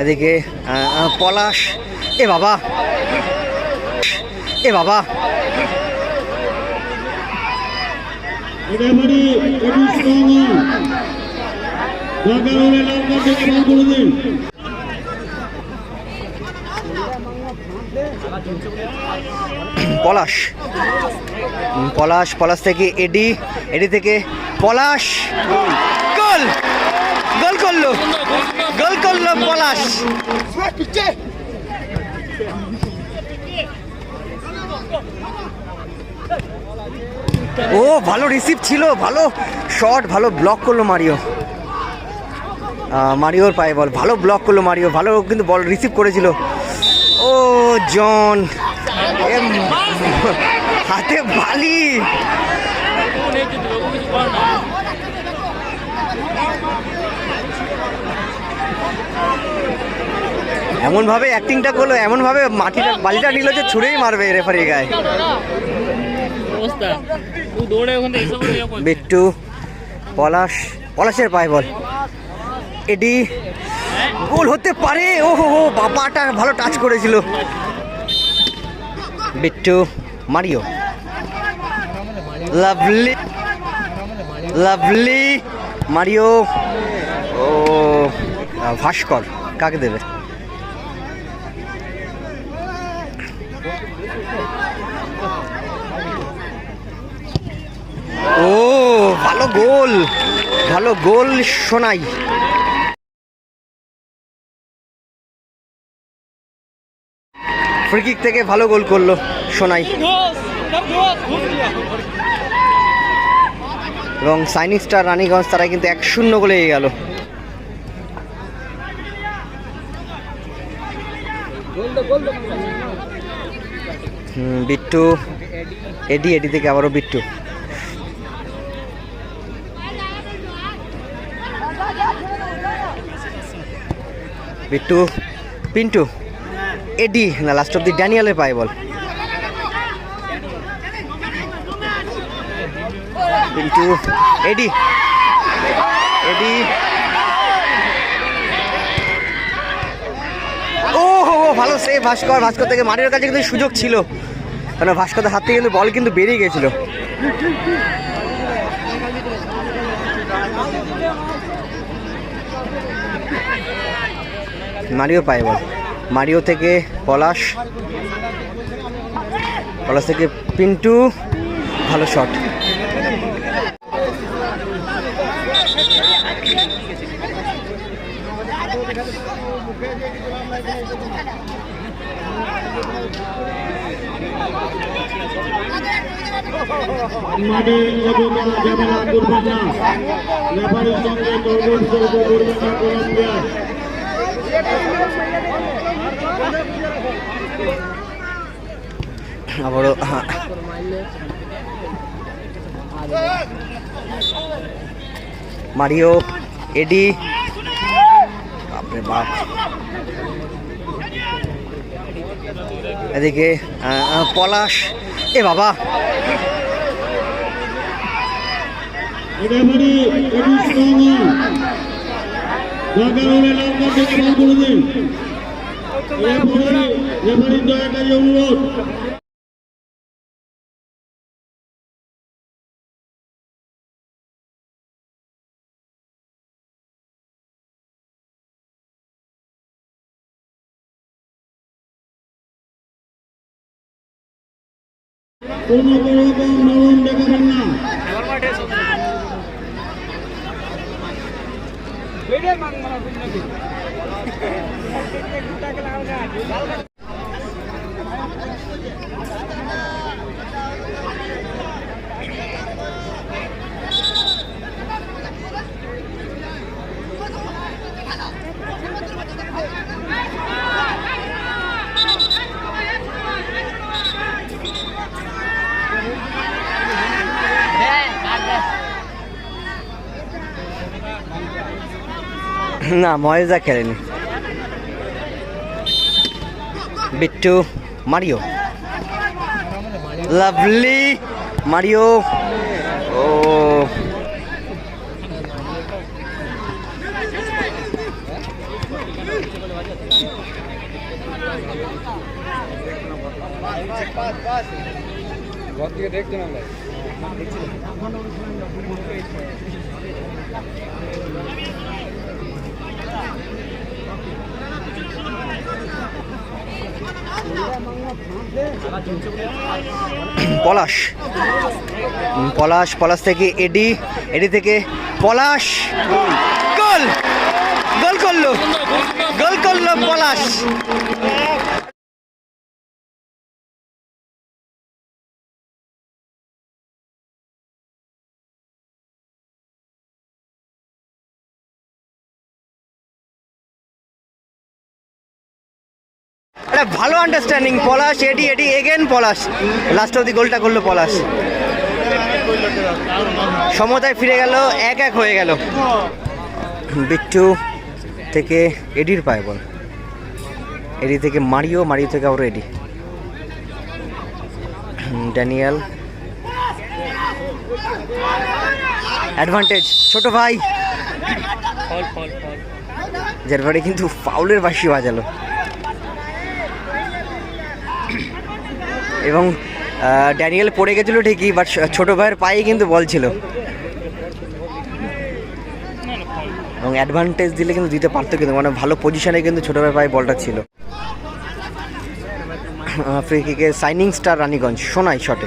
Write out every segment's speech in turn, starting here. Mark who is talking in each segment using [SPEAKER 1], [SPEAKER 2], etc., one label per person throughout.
[SPEAKER 1] এদিকে পলাশ। এ বাবা। এ বাবা। পলাশ। পলাশ পলাশ থেকে এডি এডি থেকে পলাশ। গোল! গোল করল। গোল করল পলাশ। ও, ভালো রিসিভ ছিল, ভালো শট ভালো ব্লক করল মারিও। মারিওর পায়ে বল ভালো ব্লক করল মারিও, ভালো কিন্তু বল রিসিভ করেছিল। ও, জন হাতে বালি। এমন ভাবে অ্যাক্টিংটা করল এমন ভাবে মাটিটা বালিটা নিল যে ছুঁড়েই মারবে রেফারির গায়ে। বিট্টু পলাশ পলাশের পায়ে বল। এডি গোল হতে পারে ও হো হো বাবাটা ভালো টাচ করেছিল। Bittu Mario. Lovely lovely Mario. ও ভাস্কর, কাকে দেবে? ও, ভালো গোল ভালো গোল শোনাই ফ্রিকিক থেকে ভালো গোল করল সোনাই। এবং সাইনিং স্টার রানীগঞ্জ তারা কিন্তু এক শূন্য গোলে গেল। বিট্টু, এডি এডি থেকে আবারও বিট্টু। বিট্টু, পিন্টু, এডি, না লাস্ট দি ড্যানিয়েলের পায়ে বল। পিন্টু, এডি এডি ও হো হো, ভালো সেভ ভাস্কর। ভাস্কর থেকে মারির কাছে কিন্তু সুযোগ ছিল। কারণ ভাস্করের হাত থেকে কিন্তু বল কিন্তু বেরিয়ে গেছিল। মারিও পায় বল মারিও থেকে পলাশ। পলাশ থেকে পিন্টু। ভালো শট মারিও এডি বাপরে বাপ। এদিকে পলাশ। এ বাবা।
[SPEAKER 2] রেফারি এটি স্ট্রং দরকার হলে লাল কার্ড থেকে না
[SPEAKER 1] ময়েজা খেলেনি। বিট্টু মারিও। Lovely Mario. ও। পলাশ। পলাশ পলাশ থেকে এডি এডি থেকে পলাশ। গোল! গোল করল। গোল করল পলাশ। একটা ভালো understanding Palash Eddie Eddie again Palash. Last অব্দি গোলটা করল পলাশ। সমতায় ফিরে গেল এক এক হয়ে গেল। বিট্টু থেকে এডির পায় বল। এডি থেকে মারিও মারিও থেকে আবার এডি। ড্যানিয়েল। অ্যাডভান্টেজ ছোট ভাই। পরে কিন্তু ফাউলের বাসি বাজালো। এবং ড্যানিয়েল পড়ে গেছিল ঠিকই বাট ছোট ভাইয়ের পায়ে কিন্তু বল ছিল। এবং অ্যাডভান্টেজ দিলে কিন্তু দিতে পারতো কিন্তু মানে ভালো পজিশনে কিন্তু ছোট ভাইয়ের পায়ে বলটা ছিল। ফ্রি কিকে সাইনিং স্টার রানীগঞ্জ, সোনাই শটে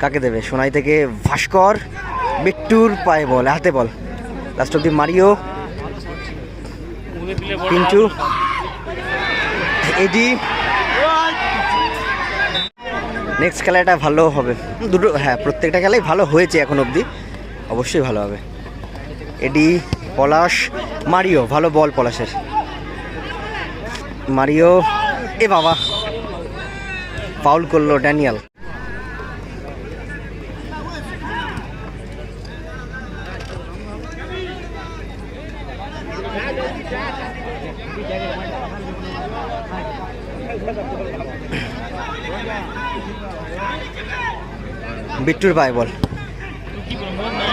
[SPEAKER 1] কাকে দেবে? সোনাই থেকে ভাস্কর, বিট্টুর পায়ে বল, হাতে বল। লাস্ট অব্দি মারিও। পিন্টু। এডি। নেক্সট খেলাটা ভালো হবে। দুটো হ্যাঁ প্রত্যেকটা খেলাই ভালো হয়েছে এখন অবধি। অবশ্যই ভালো হবে। এডি পলাশ, মারিও, ভালো বল পলাশের। মারিও, এ বাবা ফাউল করল ড্যানিয়াল। বিট্টুর পায়ে বল।
[SPEAKER 3] কি বলব না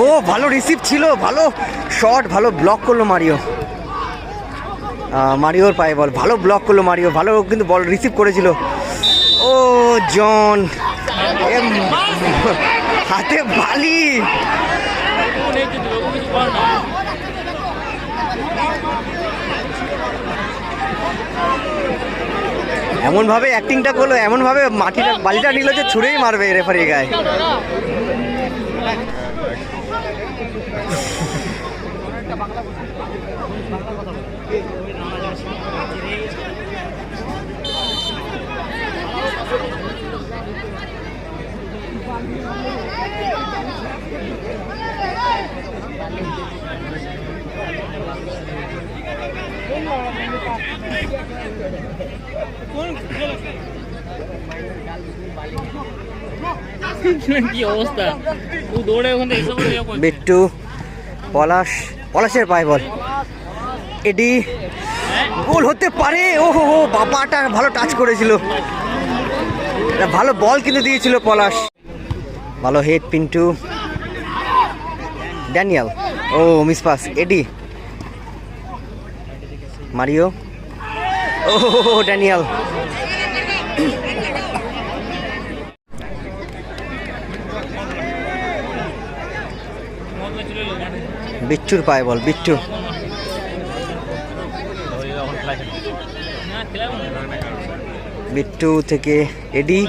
[SPEAKER 1] ও, ভালো রিসিভ ছিল, ভালো শট ভালো ব্লক করল মারিও। মারিওর পায়ে বল ভালো ব্লক করল মারিও, ভালো কিন্তু বল রিসিভ করেছিল। ও, জন হাতে বালি।
[SPEAKER 3] মনে
[SPEAKER 1] এমনভাবে অ্যাক্টিংটা করল, এমনভাবে মাটিটা, বালিটা নিল যে ছুঁড়েই মারবে রেফারি গায়ে। বিট্টু পলাশ, পলাশের পায়ে বল। এডি, গোল হতে পারে। ও হো হো বাবাটা ভালো টাচ করেছিল। ভালো বল কিনে দিয়েছিল পলাশ। ভালো হেড পিন্টু। ড্যানিয়াল, ও মিস পাস এডি। মারিও। ও ড্যানিয়াল।
[SPEAKER 3] মাঠে
[SPEAKER 1] পায় বল
[SPEAKER 3] না
[SPEAKER 1] বিট্টু থেকে এডি।